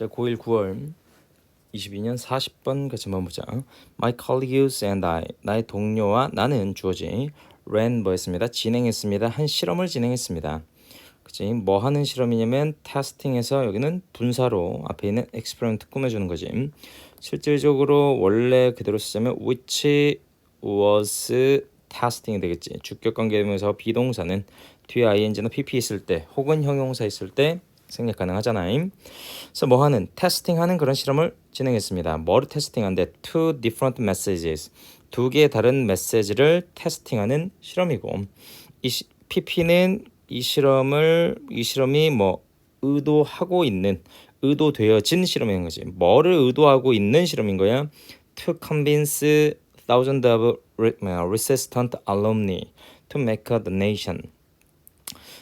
자, 고1 9월 22년 40번 같이 한번 보자. My colleagues and I 나의 동료와 나는 주어지 ran 뭐했습니다. 진행했습니다. 한 실험을 진행했습니다. 그치? 뭐 하는 실험이냐면 테스팅에서 여기는 분사로 앞에 있는 experiment 꾸며주는 거지. 실질적으로 원래 그대로 쓰자면 which was testing이 되겠지. 주격 관계되면서 비동사는 뒤에 ing나 pp 있을 때 혹은 형용사 있을 때 생략 가능하잖아요. 그래서 뭐 하는 테스팅하는 그런 실험을 진행했습니다. 뭐를 테스팅한데 two different messages 두 개의 다른 메시지를 테스팅하는 실험이고 이 시, PP는 이 실험을 이 실험이 뭐 의도하고 있는 의도되어진 실험인 거지. 뭐를 의도하고 있는 실험인 거야? To convince thousands of 뭐야, resistant alumni to make a donation.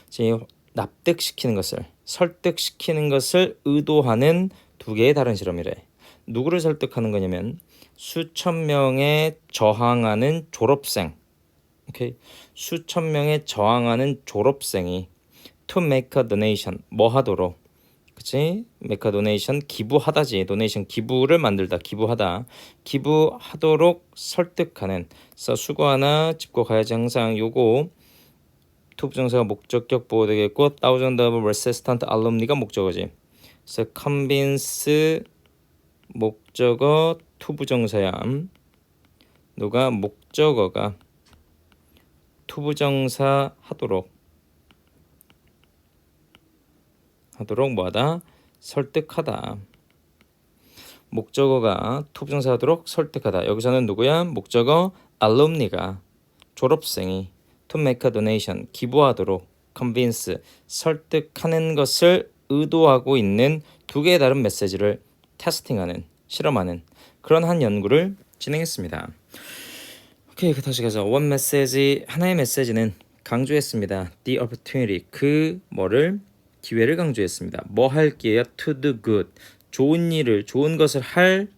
지금 납득시키는 것을 설득시키는 것을 의도하는 두 개의 다른 실험이래. 누구를 설득하는 거냐면 수천 명의 저항하는 졸업생. 오케이. 수천 명의 저항하는 졸업생이 to make a donation 뭐 하도록 그치? a donation 기부하다지 donation 기부를 만들다 기부하다 기부하도록 설득하는 그래서 수고하나 짚고 가야지 항상 요거 투 부정사가 목적격 보호 되겠고 thousand of resistant alumni가 목적어지. 그래서 convince 목적어 투 부정사야 누가 목적어가 투부정사 하도록. 하도록 뭐하다? 설득하다. 목적어가 투부정사 하도록 설득하다. 여기서는 누구야? 목적어 alumni가. 졸업생이 to make a donation 기부하도록 convince 설득하는 것을 의도하고 있는 두 개의 다른 메시지를 테스팅하는 실험하는 그런 한 연구를 진행했습니다. 오케이 그 다시 가자 원 메시지 하나의 메시지는 강조했습니다. the opportunity 그 뭐를? 기회를 강조했습니다. 뭐 할 기회야? to do good. 좋은 일을 좋은 것을 할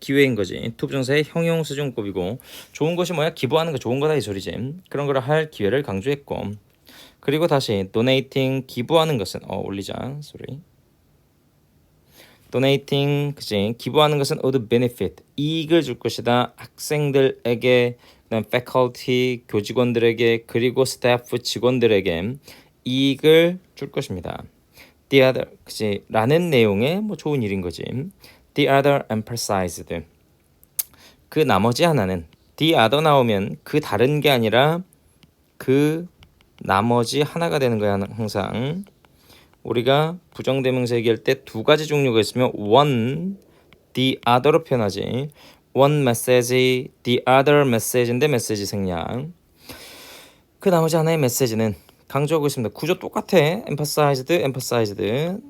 기회인 거지. 투부정사의 형용 수준급이고 좋은 것이 뭐야? 기부하는 거 좋은 거다 이 소리지. 그런 거를 할 기회를 강조했고. 그리고 다시 donating 기부하는 것은 어 올리자. Sorry. donating 그지 기부하는 것은 benefit. 이익을 줄 것이다. 학생들에게 그다음 faculty 교직원들에게 그리고 staff 직원들에게 이익을 줄 것입니다. The other 그지 라는 내용의 뭐 좋은 일인 거지. The other emphasized 그 나머지 하나는 the other 나오면 그 다른 게 아니라 그 나머지 하나가 되는 거야 항상. 우리가 부정대명사 얘기할 때 두 가지 종류가 있으면 one, the other로 표현하지. one message, the other message인데 메시지 생략. 그 나머지 하나의 메시지는 강조하고 있습니다. 구조 똑같아. emphasized, emphasized,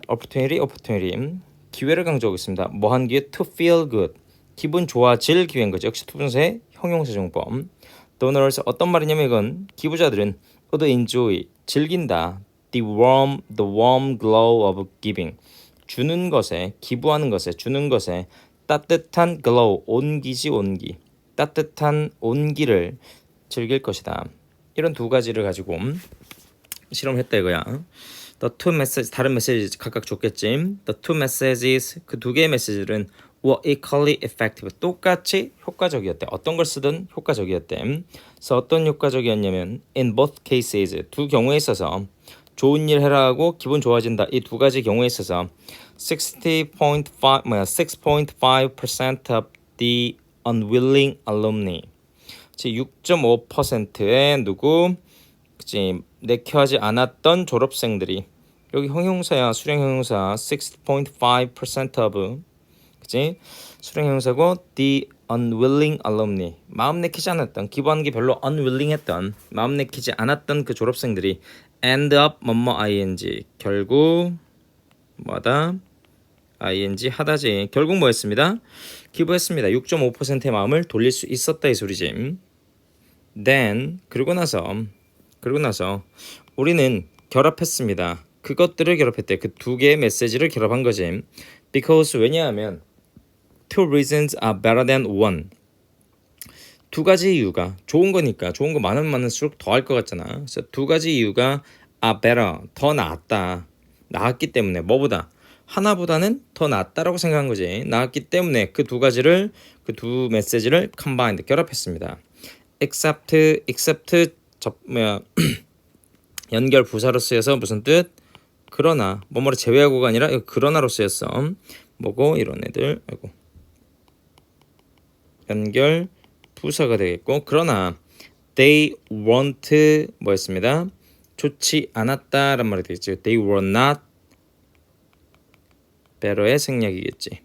opportunity, opportunity. 기회를 강조하고 있습니다. 뭐한 기회? to feel good. 기분 좋아질 기회인 거죠. 역시 투분사의 형용사 정법. donors 어떤 말이냐면 이건 기부자들은 would enjoy 즐긴다. the warm the warm glow of giving. 주는 것에 기부하는 것에 주는 것에 따뜻한 glow 온기지 온기. 따뜻한 온기를 즐길 것이다. 이런 두 가지를 가지고 실험했다 이거야. The two messages 다른 메시지 각각 줬겠지. The two messages 그 두 개의 메시지들은 were equally effective 똑같이 효과적이었대. 어떤 걸 쓰든 효과적이었대. 그래서 어떤 효과적이었냐면 in both cases 두 경우에 있어서 좋은 일 해라 하고 기분 좋아진다 이 두 가지 경우에 있어서 60.5 뭐야 6.5% of the unwilling alumni 6.5%의 누구 그치 내켜하지 않았던 졸업생들이 여기 형용사야 수령 형용사 6.5% of 그치? 수령 형용사고 the unwilling alumni 마음 내키지 않았던 기부하는 게 별로 unwilling했던 마음 내키지 않았던 그 졸업생들이 end up 뭐뭐 ing 결국 뭐다? ing 하다지. 결국 뭐였습니다? 기부했습니다. 6.5%의 마음을 돌릴 수 있었다 이 소리지. Then 그리고 나서 그리고 나서 우리는 결합했습니다. 그것들을 결합했대. 그 두 개의 메시지를 결합한 거지. Because 왜냐하면 two reasons are better than one. 두 가지 이유가 좋은 거니까 좋은 거 많으면 많을수록 더 할 것 같잖아. 그래서 두 가지 이유가 are better 더 나았다. 나았기 때문에 뭐보다 하나보다는 더 낫다라고 생각한 거지. 나았기 때문에 그 두 가지를 그 두 메시지를 combined 결합했습니다. except except 접 뭐야 연결 부사로 쓰여서 무슨 뜻? 그러나 뭐뭐를 제외하고가 아니라 그러나로 쓰였어. 뭐고 이런 애들 아이고 연결 부사가 되겠고 그러나 they weren't 뭐였습니다. 좋지 않았다란 말이 되겠죠. They were not better의 생략이겠지.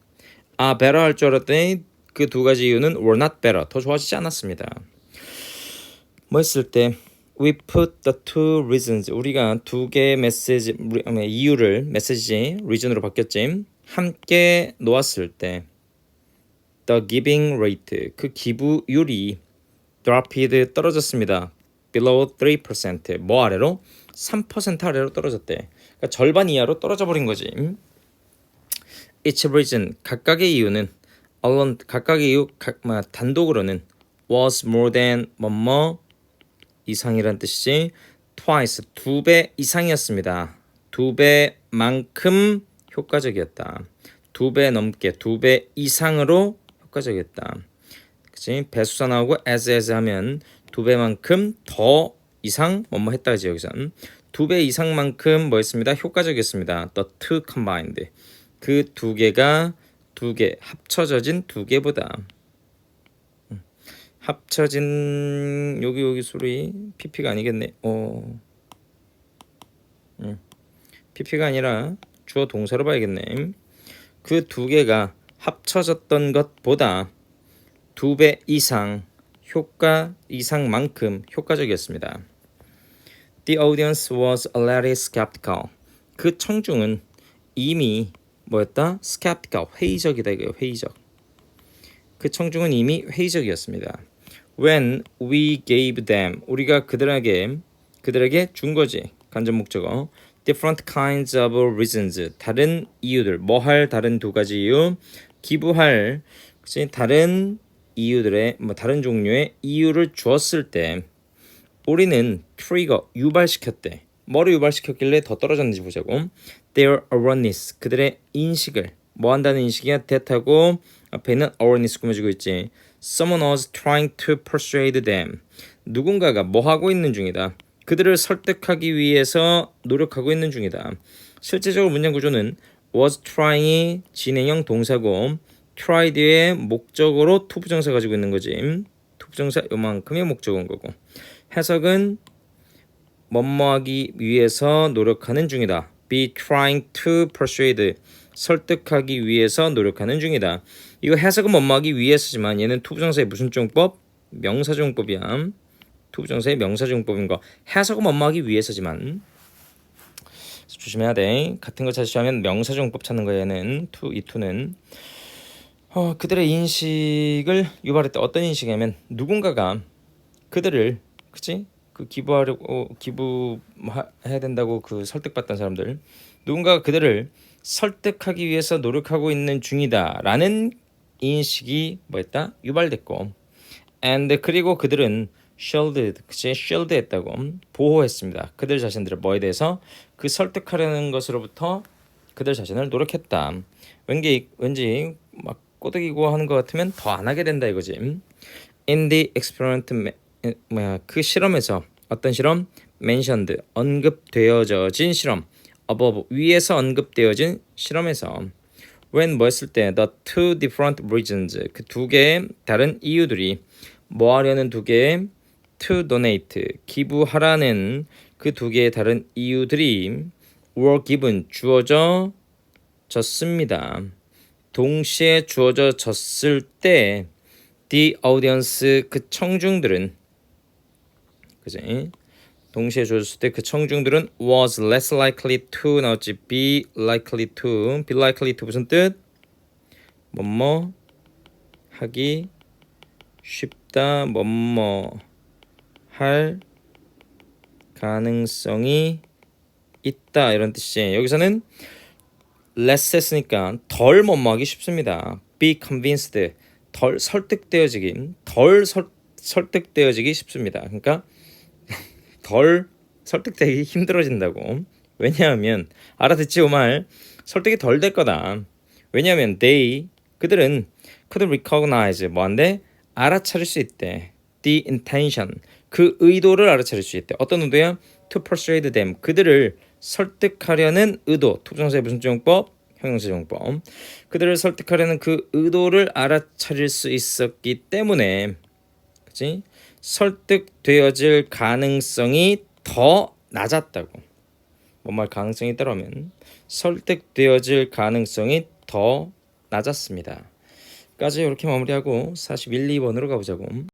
아 better 할 줄 알았더니 그 두 가지 이유는 were not better 더 좋아지지 않았습니다. 뭐 했을 때 we put the two reasons 우리가 두 개의 메시지 우리- 아니, 이유를 메시지 reason으로 바뀌었지 함께 놓았을 때 the giving rate 그 기부율이 dropped 떨어졌습니다. below 3%뭐 아래로 3% 아래로 떨어졌대. 그러니까 절반 이하로 떨어져 버린 거지. each reason 각각의 이유는 alone 각각의 이유 각, 뭐, 단독으로는 was more than 뭐뭐 이상이란 뜻이지 twice 두 배 이상이었습니다. 두 배만큼 효과적이었다. 두 배 넘게 두 배 이상으로 효과적이었다. 그치? 배수사 나오고 as as 하면 두 배만큼 더 이상 뭐뭐 했다지 여기선 두 배 이상만큼 뭐였습니다 효과적이었습니다. The two combined 그 두 개가 두 개 합쳐져진 두 개보다 음. 합쳐진 여기 여기 소리 pp가 아니겠네. 어. 음. pp가 아니라 주어 동사로 봐야겠네. 그 두 개가 합쳐졌던 것보다 두 배 이상 효과 이상만큼 효과적이었습니다. The audience was already skeptical. 그 청중은 이미 뭐였다? skeptical, 회의적이다 이거예요. 회의적. 그 청중은 이미 회의적이었습니다. When we gave them, 우리가 그들에게 그들에게 준 거지. 간접 목적어. Different kinds of reasons, 다른 이유들, 뭐 할 다른 두 가지 이유, 기부할, 그치? 다른 이유들의 뭐 다른 종류의 이유를 주었을 때 우리는 트리거 유발시켰대. 뭐를 유발시켰길래 더 떨어졌는지 보자고. Their awareness 그들의 인식을 뭐 한다는 인식이야 대타고 앞에 있는 awareness 꾸며주고 있지. Someone was trying to persuade them. 누군가가 뭐 하고 있는 중이다. 그들을 설득하기 위해서 노력하고 있는 중이다. 실제적으로 문장 구조는 was trying이 진행형 동사고 try 뒤에 목적어로 to 부정사 가지고 있는 거지. to 부정사 요만큼의 목적어인 거고. 해석은 뭐뭐하기 위해서 노력하는 중이다. be trying to persuade 설득하기 위해서 노력하는 중이다. 이거 해석은 뭐뭐하기 위해서지만 얘는 to 부정사의 무슨 종법? 명사종법이야. to 부정사의 명사종법인 거. 해석은 뭐뭐하기 위해서지만 조심해야 돼. 같은 거 찾으시면 명사종법 찾는 거야 얘는 to 이 to는 어, 그들의 인식을 유발했다. 어떤 인식이냐면 누군가가 그들을 그치? 그 기부하려고 기부해야 된다고 그 설득받던 사람들 누군가가 그들을 설득하기 위해서 노력하고 있는 중이다라는 인식이 뭐였다? 유발됐고 and 그리고 그들은 shielded 그치? shield했다고 보호했습니다. 그들 자신들을 뭐에 대해서 그 설득하려는 것으로부터 그들 자신을 노력했다. 왠지 왠지 막 꼬드기고 하는 것 같으면 더 안 하게 된다 이거지. In the experiment 에, 뭐야 그 실험에서 어떤 실험? mentioned 언급되어진 실험. Above 위에서 언급되어진 실험에서 when 뭐 했을 때 the two different reasons 그 두 개의 다른 이유들이 뭐 하려는 두 개의 to donate 기부하라는 그 두 개의 다른 이유들이 were given 주어져 졌습니다. 동시에 주어져 졌을 때 the audience 그 청중들은 그지? 동시에 주어졌을 때 그 청중들은 was less likely to 나왔지. be likely to. be likely to 무슨 뜻? 뭐뭐 하기 쉽다. 뭐뭐 할 가능성이 있다. 이런 뜻이지 여기서는 less 했으니까 덜 뭐뭐하기 쉽습니다. be convinced. 덜 설득되어지긴 덜 설, 설득되어지기 쉽습니다. 그러니까 덜 설득되기 힘들어진다고 왜냐하면 알아듣지 오말 설득이 덜 될 거다. 왜냐하면 they 그들은 couldn't recognize 뭐한데 알아차릴 수 있대. the intention 그 의도를 알아차릴 수 있대. 어떤 의도야? to persuade them 그들을 설득하려는 의도. 투부정사의 무슨 조용법? 형용사 조용법. 그들을 설득하려는 그 의도를 알아차릴 수 있었기 때문에 그치? 설득되어질 가능성이 더 낮았다고. 뭔말 가능성이 있다면 설득되어질 가능성이 더 낮았습니다. 까지 이렇게 마무리하고 41, 2번으로 가보자고.